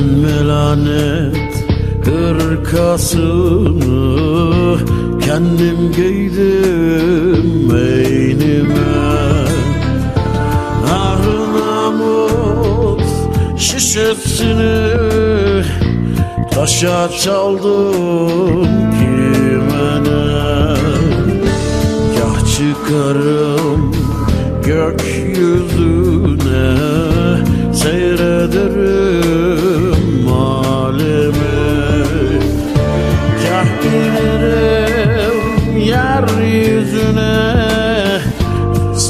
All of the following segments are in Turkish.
Sen melanet hırkasını Kendim giydim beynime. Ah namus şişesini Taşa çaldım kimene Kah çıkarım gökyüzü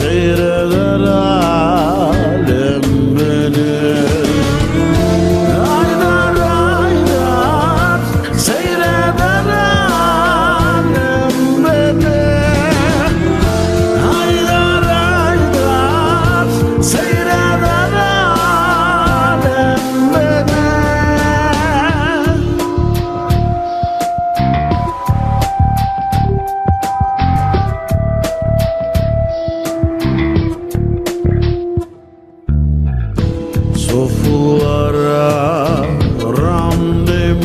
Say that I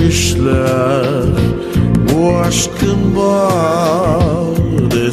bakışlar Bu aşkın badesine